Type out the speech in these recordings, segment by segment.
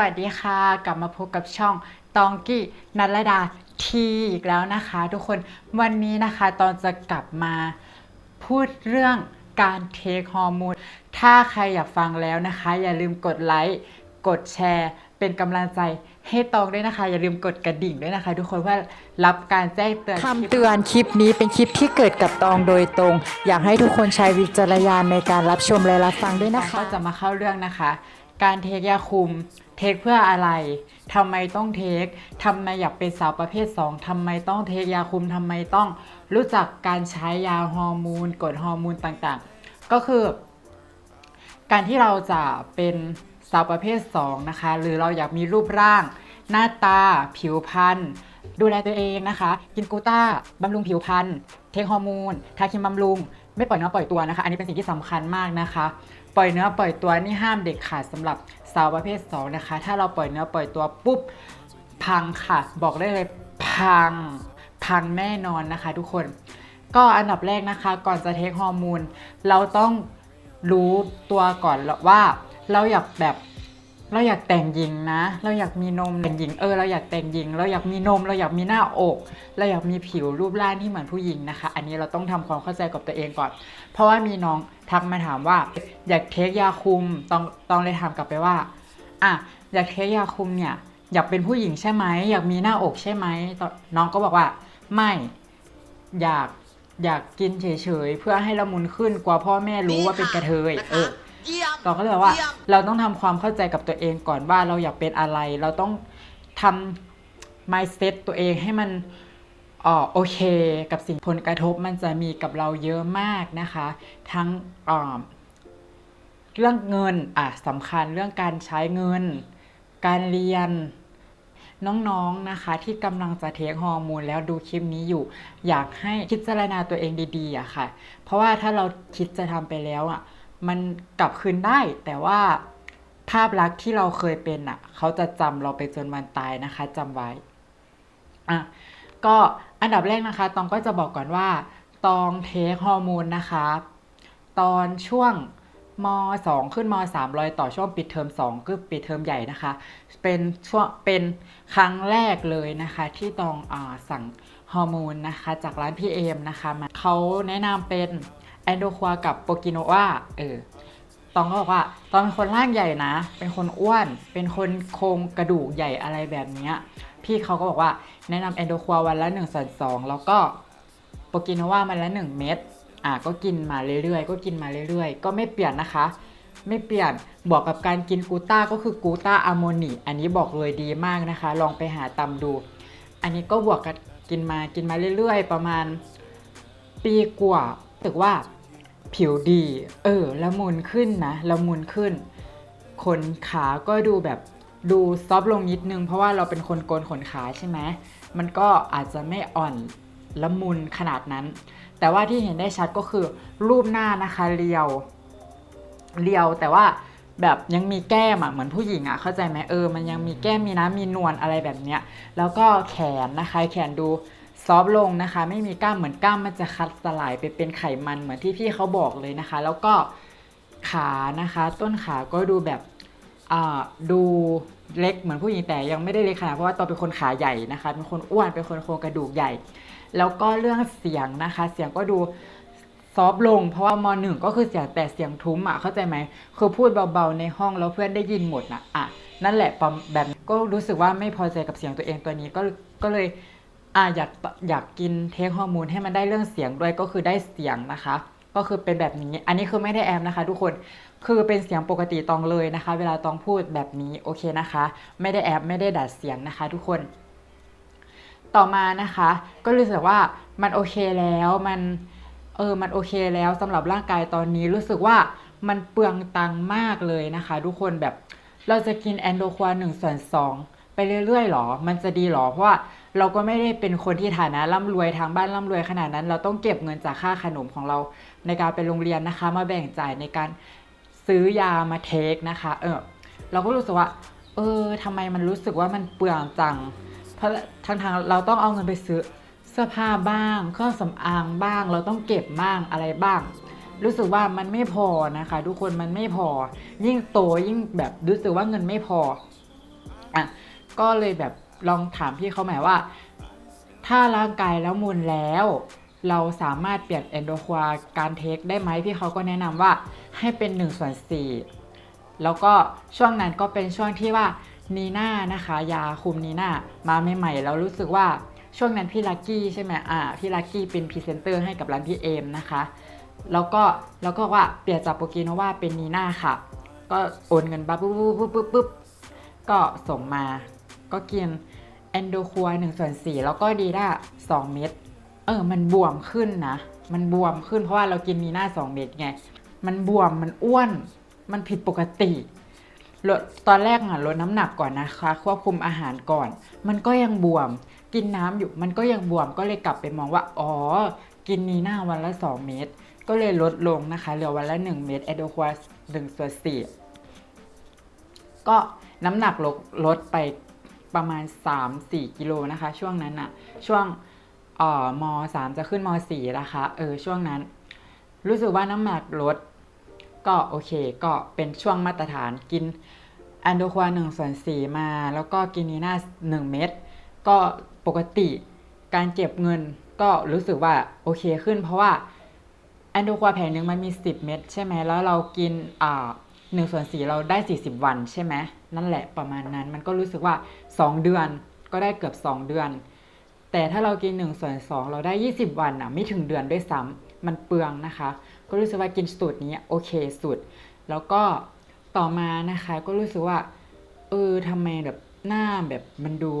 วัสดีค่ะ กลับมาพบกับช่องตองกี้นัลดาทีอีกแล้วนะคะ ทุกคนวันนี้นะคะตอนจะกลับมาพูดเรื่องการเทคฮอร์โมนถ้าใครอยากฟังแล้วนะคะ อย่าลืมกดไลค์กดแชร์ เป็นกำลังใจให้ตองด้วยนะคะ อย่าลืมกดกระดิ่งด้วยนะคะ ทุกคนเพื่อรับการแจ้งเตือนคำเตือนคลิปนี้เป็นคลิปที่เกิดกับตองโดยตรง อยากให้ทุกคนใช้วิจารณญาณในการรับชมและรับฟังด้วยนะคะ ก็จะมาเข้าเรื่องนะคะ การเทคยาคุม เทคเพื่ออะไรทำไมต้องเทคทำไมอยากเป็นสาวประเภท 2ทำไมต้องเทคยาคุมทำไมต้องรู้จักการใช้ยาฮอร์โมนกดฮอร์โมนต่างๆ ก็คือ การที่เราจะเป็นสาวประเภท 2 นะคะ หรือเราอยากมีรูปร่าง หน้าตา ผิวพรรณดูแลตัวเองนะคะ กินกูต้าบำรุงผิวพรรณเทคฮอร์โมนทาครีมบำรุง ไม่ปล่อยเนื้อปล่อยตัวนะคะ อันนี้เป็นสิ่งที่สำคัญมากนะคะ ปล่อยเนื้อปล่อยตัวนี่ห้ามเด็กขาดสำหรับ สาวประเภท 2 นะคะ ถ้าเราปล่อยเนื้อปล่อยตัวปุ๊บ พังค่ะ บอกได้เลยพัง พังแน่นอนนะคะ ทุกคน ก็อันดับแรกนะคะ ก่อนจะเทคฮอร์โมนเราต้องรู้ตัวก่อนว่าเราอยากแบบ เราอยากแต่งหญิงนะ เราอยากมีนมแต่งหญิงเออเราอยากแต่งหญิง เราอยากมีนม เราอยากมีหน้าอก เราอยากมีผิวรูปร่างที่เหมือนผู้หญิงนะคะ อันนี้เราต้องทำความเข้าใจกับตัวเองก่อน เพราะว่ามีน้องทักมาถามว่า อยากเทคยาคุมต้องต้องเลยถามกลับไปว่าอะอยากเทคยาคุมเนี่ยอยากเป็นผู้หญิงใช่ไหมอยากมีหน้าอกใช่ไหมตอนน้องก็บอกว่า ไม่อยากอยากกินเฉยๆเพื่อให้ละมุนขึ้นกว่าพ่อแม่รู้ว่าเป็นกระเทยเออ เยี่ยมเราก็เลยบอกว่าเยี่ยมเราต้องทำความเข้าใจกับตัวเองก่อนว่าเราอยากเป็นอะไร เราต้องทำ mindset ตัวเองให้มันเอ่อโอเค กับสิ่งผลกระทบมันจะมีกับเราเยอะมากนะคะ ทั้งเอ่อเรื่องเงินอะสำคัญเรื่องการใช้เงิน การเรียนน้องๆนะคะที่กำลังจะเทคฮอร์โมนแล้วดูคลิปนี้อยู่ อยากให้พิจารณาตัวเองดีๆอะค่ะ เพราะว่าถ้าเราคิดจะทำไปแล้วอะ มันกลับคืนได้ แต่ว่าภาพลักษณ์ที่เราเคยเป็นอะเขาจะจำเราไปจนวันตายนะคะจำไว้อะก็อันดับแรกนะคะ ตองก็จะบอกก่อนว่า ตองเทคฮอร์โมนนะคะ ตอนช่วงม 2 ขึ้นม3รอยต่อช่วงปิดเทอม2คือปิดเทอมใหญ่นะคะ เป็นช่วงเป็นครั้งแรกเลยนะคะ ที่ตองอสั่งฮอร์โมนนะคะ จากร้านพี่เอมนะคะมาเขาแนะนำเป็น แอนโดควากับโปกิโนวาเออตองก็บอกว่าตองเป็นคนร่างใหญ่นะ เป็นคนอ้วน เป็นคนโครงกระดูกใหญ่อะไรแบบเนี้ยพี่เขาก็บอกว่าแนะนำแอนโดควาวันละ1ส่วน2แล้วก็โปรกินโนวามันละ 1 เม็ดอะก็กินมาเรื่อยๆ ก็กินมาเรื่อยๆ ก็ไม่เปลี่ยนนะคะ ไม่เปลี่ยนบวกกับการกินกูต้าก็คือกูต้าอะโมนิอันนี้บอกเลยดีมากนะคะ ลองไปหาตำดู อันนี้ก็บวกกับกินมากินมาเรื่อยๆ ประมาณปีกว่า รู้สึกว่าผิวดี เออละมุนขึ้นนะละมุนขึ้น ขนขาก็ดูแบบดูซอฟลงนิดนึง เพราะว่าเราเป็นคนโกนขนขาใช่ไหมมันก็อาจจะไม่อ่อนละมุนขนาดนั้น แต่ว่าที่เห็นได้ชัดก็คือรูปหน้านะคะเรียว เรียวแต่ว่าแบบยังมีแก้มอะเหมือนผู้หญิงอะเข้าใจไหมเออมันยังมีแก้มมีน้ำมีนวลอะไรแบบเนี้ยแล้วก็แขนนะคะ แขนดู ซอฟลงนะคะ ไม่มีกล้ามเหมือนกล้ามมันจะคัดสลายไปเป็นไขมันเหมือนที่พี่เขาบอกเลยนะคะ แล้วก็ขานะคะ ต้นขาก็ดูแบบดูเล็กเหมือนผู้หญิงแต่ยังไม่ได้เล็กขนาดเพราะว่าตอนเป็นคนขาใหญ่นะคะ เป็นคนอ้วนเป็นคนโครงกระดูกใหญ่ แล้วก็เรื่องเสียงนะคะ เสียงก็ดูซอฟลง เพราะว่ามหนึ่งก็คือเสียงแต่เสียงทุ้มอะเข้าใจไหมคือพูดเบาๆในห้องแล้วเพื่อนได้ยินหมดนะอะนั่นแหละประมแบบก็รู้สึกว่าไม่พอใจกับเสียงตัวเองตัวนี้ก็ก็เลย อะอยากอยากกินเทคฮอร์โมนให้มันได้เรื่องเสียงด้วยก็คือได้เสียงนะคะ ก็คือเป็นแบบนี้ อันนี้คือไม่ได้แอมนะคะ ทุกคนคือเป็นเสียงปกติตองเลยนะคะ เวลาตองพูดแบบนี้โอเคนะคะ ไม่ได้แอปไม่ได้ดัดเสียงนะคะ ทุกคน ต่อมานะคะ ก็รู้สึกว่ามันโอเคแล้วมันเออมันโอเคแล้วสำหรับร่างกายตอนนี้รู้สึกว่ามันเปลืองตังมากเลยนะคะ ทุกคนแบบเราจะกินแอนโดควาหนึ่งส่วนสองไปเรื่อยๆหรอ มันจะดีหรอเพราะว่า เราก็ไม่ได้เป็นคนที่ฐานะร่ำรวยทางบ้านร่ำรวยขนาดนั้น เราต้องเก็บเงินจากค่าขนมของเราในการไปโรงเรียนนะคะ มาแบ่งจ่ายในการซื้อยามาเทคนะคะ เออ เราก็รู้สึกว่า เออทำไมมันรู้สึกว่ามันเปลืองจัง เพราะทางทางเราต้องเอาเงินไปซื้อเสื้อผ้าบ้างเครื่องสำอางบ้าง เราต้องเก็บบ้างอะไรบ้าง รู้สึกว่ามันไม่พอนะคะ ทุกคนมันไม่พอ ยิ่งโตยิ่งแบบรู้สึกว่าเงินไม่พออะก็เลยแบบ ลองถามพี่เขาหมายว่า ถ้าร่างกายแล้วมุนแล้ว เราสามารถเปลี่ยนเอนโดควาการเทคได้ไหมพี่เขาก็แนะนำว่าให้เป็น1ส่วน4แล้วก็ช่วงนั้นก็เป็นช่วงที่ว่านีน่านะคะ ยาคุมนีน่ามาใหม่ๆแล้วรู้สึกว่าช่วงนั้นพี่ลักกี้ใช่ไหมอ่าพี่ลักกี้เป็นพรีเซนเตอร์ให้กับร้านพี่เอมนะคะ แล้วก็แล้วก็ว่าเปลี่ยนจากโปกิโนวาเป็นนีน่าค่ะ ก็โอนเงินปั๊บปุ๊บปุ๊บปุ๊บปุ๊บปุ๊บก็ส่งมา ก็กินแอนโดคัว1ส่วน4แล้วก็ดีด้า2เม็ดเออ มันบวมขึ้นนะ มันบวมขึ้นเพราะว่าเรากินนีน่า2เม็ดไง มันบวมมันอ้วน มันผิดปกติลดตอนแรกอะลดน้ำหนักก่อนนะคะ ควบคุมอาหารก่อน มันก็ยังบวม กินน้ำอยู่มันก็ยังบวมก็เลยกลับไปมองว่า อ๋อ กินนีน่าวันละ 2 เม็ดก็เลยลดลงนะคะเหลือวันละ 1 เม็ดแอโดควา1ส่วน4ก็น้ำหนักลดลดไป ประมาณ 3-4 กิโลนะคะ ช่วงนั้นอะช่วงออมสามจะขึ้นมสี่นะคะเออช่วงนั้น รู้สึกว่าน้ำหนักลด ก็โอเค ก็เป็นช่วงมาตรฐานกินแอนโดควาหนึ่งส่วนสี่มา แล้วก็กินนีน่าหนึ่งเม็ดก็ปกติการเก็บเงินก็รู้สึกว่าโอเคขึ้น เพราะว่าแอนโดควาแผงหนึ่งมันมี10เม็ดใช่ไหมแล้วเรากินอ่าหนึ่งส่วนสี่เราได้40วันใช่ไหม นั่นแหละประมาณนั้น มันก็รู้สึกว่า 2 เดือนก็ได้เกือบ 2 เดือน แต่ถ้าเรากิน1ส่วน2เราได้ 20 วันอะไม่ถึงเดือนด้วยซ้ำมันเปลืองนะคะ ก็รู้สึกว่ากินสูตรนี้โอเคสุด แล้วก็ต่อมานะคะก็รู้สึกว่าเออทำไมแบบหน้าแบบมันดู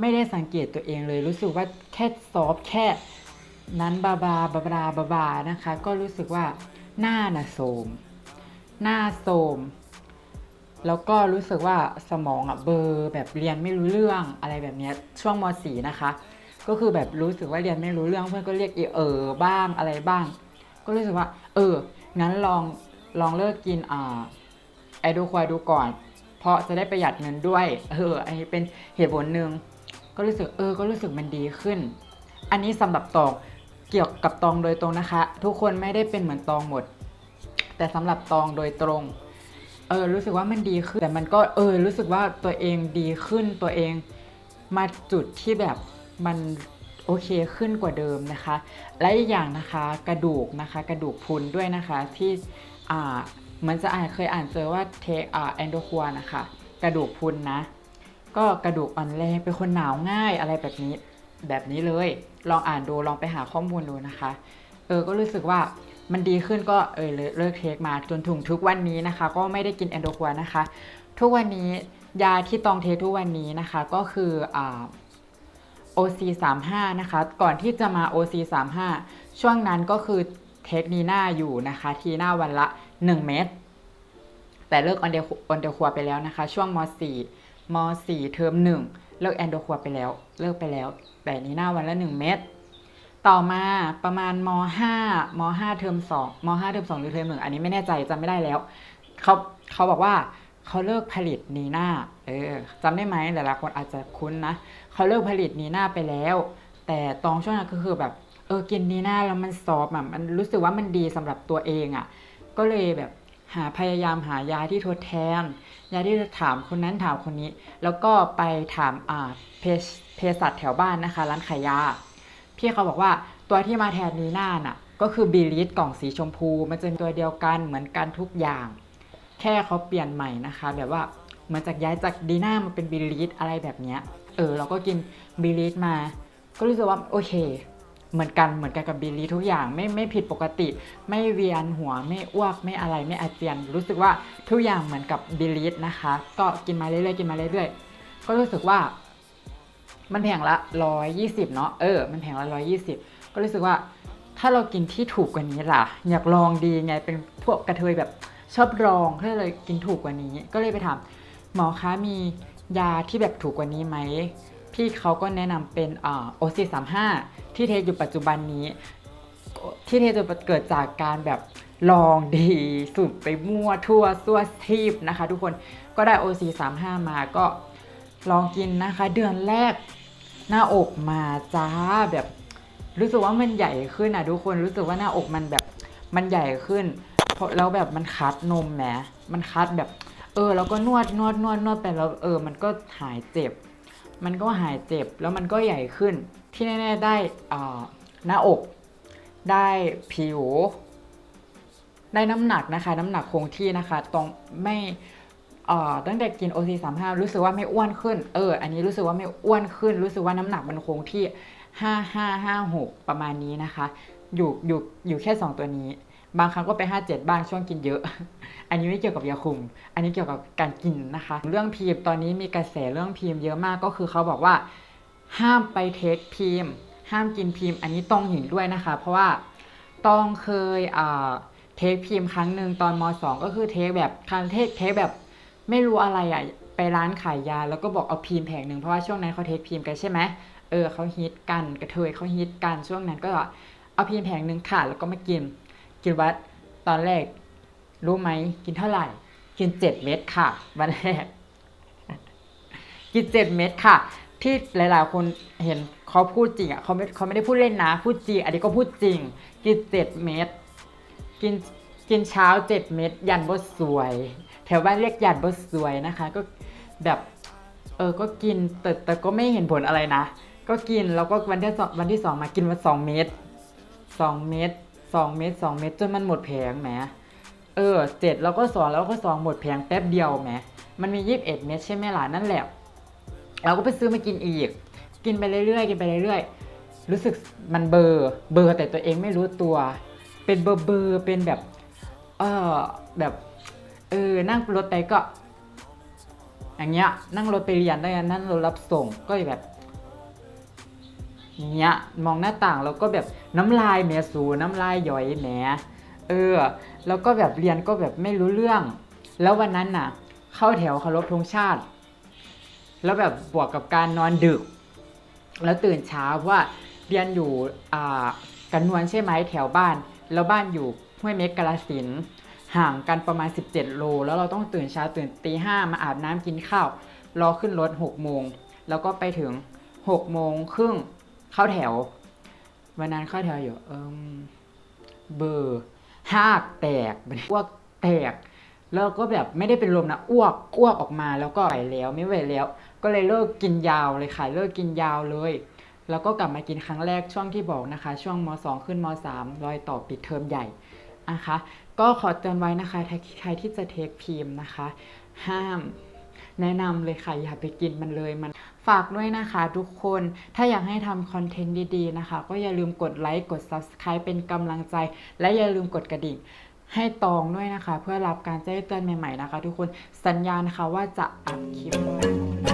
ไม่ได้สังเกตตัวเองเลย รู้สึกว่าแค่ซอฟแค่นั้นบาบาบาบาบาบานะคะ ก็รู้สึกว่าหน้าน่ะโทมหน้าโทม แล้วก็รู้สึกว่าสมองอะเบอร์แบบเรียนไม่รู้เรื่องอะไรแบบเนี้ยช่วงม .4 นะคะ ก็คือแบบรู้สึกว่าเรียนไม่รู้เรื่องเพื่อนก็เรียกเอเออบ้างอะไรบ้าง ก็รู้สึกว่า เอองั้นลองลองเลิกกินอ่าไอโดควายดูก่อน เพราะจะได้ประหยัดเงินด้วย เอออันนี้เป็นเหตุผลหนึ่งก็รู้สึกเออก็รู้สึกมันดีขึ้น อันนี้สำหรับตองเกี่ยวกับตองโดยตรงนะคะ ทุกคนไม่ได้เป็นเหมือนตองหมด แต่สำหรับตองโดยตรง เออรู้สึกว่ามันดีขึ้นแต่มันก็เออรู้สึกว่าตัวเองดีขึ้นตัวเองมาจุดที่แบบมันโอเคขึ้นกว่าเดิมนะคะ และอีกอย่างนะคะกระดูกนะคะกระดูกพุนด้วยนะคะที่อ่าเหมือนจะอ่านเคยอ่านเจอว่าเทอ่าแอนโดควานะคะกระดูกพุนนะ ก็กระดูกอ่อนแรงเป็นคนหนาวง่ายอะไรแบบนี้แบบนี้เลย ลองอ่านดูลองไปหาข้อมูลดูนะคะ เออก็รู้สึกว่า มันดีขึ้นก็เออเลิกเลิกเทคมาจนถึงทุกวันนี้นะคะ ก็ไม่ได้กินแอนโดควานะคะ ทุกวันนี้ยาที่ตองเทคทุกวันนี้นะคะก็คืออ่า OC 3 5 นะคะ ก่อนที่จะมา OC 3 5 ช่วงนั้นก็คือเทคนีน่าอยู่นะคะ ทีหน้าวันละ 1 เม็ดแต่เลิกออนเดออนเดควาไปแล้วนะคะ ช่วงม .4 ม .4 เทอม1 เลิกแอนโดควาไปแล้ว เลิกไปแล้ว แต่นีน่าวันละ 1 เม็ด ต่อมาประมาณม5ม5เทอม2ม5เทอม2หรือเทอม1อันนี้ไม่แน่ใจจำไม่ได้แล้วเขาเขาบอกว่าเขาเลิกผลิตนีน่าเออจำได้ไหมหลายๆคนอาจจะคุ้นนะเขาเลิกผลิตนีน่าไปแล้ว แต่ตองช่วงนั้นก็คือแบบเออกินนีน่าแล้วมันซอฟอะมันรู้สึกว่ามันดีสำหรับตัวเองอะ ก็เลยแบบหาพยายามหายาที่ทดแทน ยาที่ถามคนนั้นถามคนนี้ แล้วก็ไปถามอ่าเพศเภสัชแถวบ้านนะคะ ร้านขายยา พี่เขาบอกว่าตัวที่มาแทนนีน่าน่ะ ก็คือบีลิสกล่องสีชมพู มันจะเป็นตัวเดียวกันเหมือนกันทุกอย่าง แค่เขาเปลี่ยนใหม่นะคะ แบบว่าเหมือนจากย้ายจากดีน่ามาเป็นบีลิสอะไรแบบเนี้ยเออเราก็กินบีลิสมา ก็รู้สึกว่าโอเค เหมือนกันเหมือนกันกับบีลีทุกอย่างไม่ไม่ผิดปกติ ไม่เวียนหัวไม่อ้วกไม่อะไรไม่อาเจียน รู้สึกว่าทุกอย่างเหมือนกับบีลีนะคะ ก็กินมาเรื่อยๆกินมาเรื่อยๆก็รู้สึกว่า มันแพงละร้อยยี่สิบเนาะเออ มันแพงละร้อยยี่สิบก็รู้สึกว่าถ้าเรากินที่ถูกกว่านี้ล่ะ อยากลองดีไงเป็นพวกกระเทยแบบชอบลองก็เลยกินถูกกว่านี้ ก็เลยไปถามหมอคะมียาที่แบบถูกกว่านี้ไหมพี่เขาก็แนะนำเป็นอ่าโอซีสามห้าที่เทอยู่ปัจจุบันนี้ ที่เทจะเกิดจากการแบบลองดีสุดไปมั่วทั่วซั่วทีบนะคะ ทุกคนก็ได้ OC 3 5 มาก็ลองกินนะคะ เดือนแรก หน้าอกมาจ้าแบบ รู้สึกว่ามันใหญ่ขึ้นอะทุกคนรู้สึกว่าหน้าอกมันแบบมันใหญ่ขึ้นเพราะแล้วแบบมันคัดนมแหมมันคัดแบบ เออ แล้วก็นวดนวดนวดนวดไปแล้วเออ มันก็หายเจ็บ มันก็หายเจ็บแล้วมันก็ใหญ่ขึ้น ที่แน่ๆได้อ่าหน้าอกได้ผิว ได้น้ำหนักนะคะ น้ำหนักคงที่นะคะตรงไม่ ตั้งแต่กิน OC 3 5รู้สึกว่าไม่อ้วนขึ้น เออ อันนี้รู้สึกว่าไม่อ้วนขึ้น รู้สึกว่าน้ำหนักมันคงที่ 5 5 5 6 ประมาณนี้นะคะ อยู่อยู่อยู่แค่ 2 ตัวนี้ บางครั้งก็ไป 57 บ้างช่วงกินเยอะ อันนี้ไม่เกี่ยวกับยาคุม อันนี้เกี่ยวกับการกินนะคะ เรื่องพีมตอนนี้มีกระแสเรื่องพีมเยอะมากก็คือเขาบอกว่า ห้ามไปเทคพีมห้ามกินพีมอันนี้ต้องเห็นด้วยนะคะ เพราะว่าต้องเคยอ่าเทคพีมครั้งหนึ่งตอนมสองก็คือเทคแบบครั้งเทคเทคแบบ ไม่รู้อะไรอะไปร้านขายยา แล้วก็บอกเอาพีมแผงหนึ่งเพราะว่าช่วงนั้นเขาเทคพีมกันใช่ไหมเออเขาฮิตกันกระเทยเขาฮิตกันช่วงนั้นก็เอาพีมแผงหนึ่งค่ะแล้วก็มากิน กินวัดตอนแรกรู้ไหมกินเท่าไหร่ กินเจ็ดเม็ดค่ะวันแรกกินเจ็ดเม็ดค่ะ ที่หลาย ๆ คนเห็นเขาพูดจริงอะเขาไม่เขาไม่ได้พูดเล่นนะ พูดจริง อันนี้ก็พูดจริง กินเจ็ดเม็ดกินกินเช้าเจ็ดเม็ดยันบดสวย แถวบ้านเรียกหยันบสวยนะคะ ก็แบบเออก็กินแต่แต่ก็ไม่เห็นผลอะไรนะ ก็กินแล้วก็วันที่สองวันที่สองมากินมาสองเม็ดสองเม็ดสองเม็ดสองเม็ดจนมันหมดแผงแหมเออเจ็ดแล้วก็สองแล้วก็สองหมดแผงแป๊บเดียวแหมมันมียี่สิบเอ็ดเม็ดใช่ไหมล่ะนั่นแหละเราก็ไปซื้อมากินอีก กินไปเรื่อยๆกินไปเรื่อยๆรู้สึกมันเบอร์เบอร์แต่ตัวเองไม่รู้ตัว เป็นเบลอเบอร์เป็นแบบเออแบบ ออนั่งรถไปก็ อย่างเงี้ยนั่งรถไปเรียนได้นั่งรถรับส่งก็แบบอย่างเงี้ยมองหน้าต่างแล้วก็แบบน้ำลายแหมสูน้ำลายย่อยแหมเออ แล้วก็แบบเรียนก็แบบไม่รู้เรื่อง แล้ววันนั้นน่ะ เข้าแถวเคารพธงชาติ แล้วแบบบวกกับการนอนดึก แล้วตื่นเช้าว่าเรียนอยู่อ่ากันนวลใช่ไหมแถวบ้าน แล้วบ้านอยู่ห้วยเม็กกาลสิน ห่างกันประมาณ 17 โล แล้วเราต้องตื่นเช้าตื่นตีห้ามาอาบน้ำกินข้าว รอขึ้นรถ6โมง แล้วก็ไปถึง6โมงครึ่งเข้าแถว วันนั้นเข้าแถวอยู่เอิมเบอร์ห้าแตกอ้วกแตก แล้วก็แบบไม่ได้เป็นลมนะอ้วกอ้วกออกมาแล้วก็ไหวแล้วไม่ไหวแล้ว ก็เลยเลิกกินยาวเลยค่ะเลิกกินยาวเลยแล้วก็กลับมากินครั้งแรกช่วงที่บอกนะคะ ช่วงม 2 ขึ้นม3รอยต่อปิดเทอมใหญ่ นะคะก็ขอเตือนไว้นะคะใครที่จะเทคพีมนะคะ ห้ามแนะนำเลยค่ะ อย่าไปกินมันเลยมันฝากด้วยนะคะทุกคนถ้าอยากให้ทำคอนเทนต์ดีๆนะคะ ก็อย่าลืมกดไลค์กด Subscribe เป็นกำลังใจ และอย่าลืมกดกระดิ่งให้ตองด้วยนะคะ เพื่อรับการแจ้งเตือนใหม่ๆนะคะ ทุกคนสัญญาณนะคะว่าจะอัพคลิปใหม่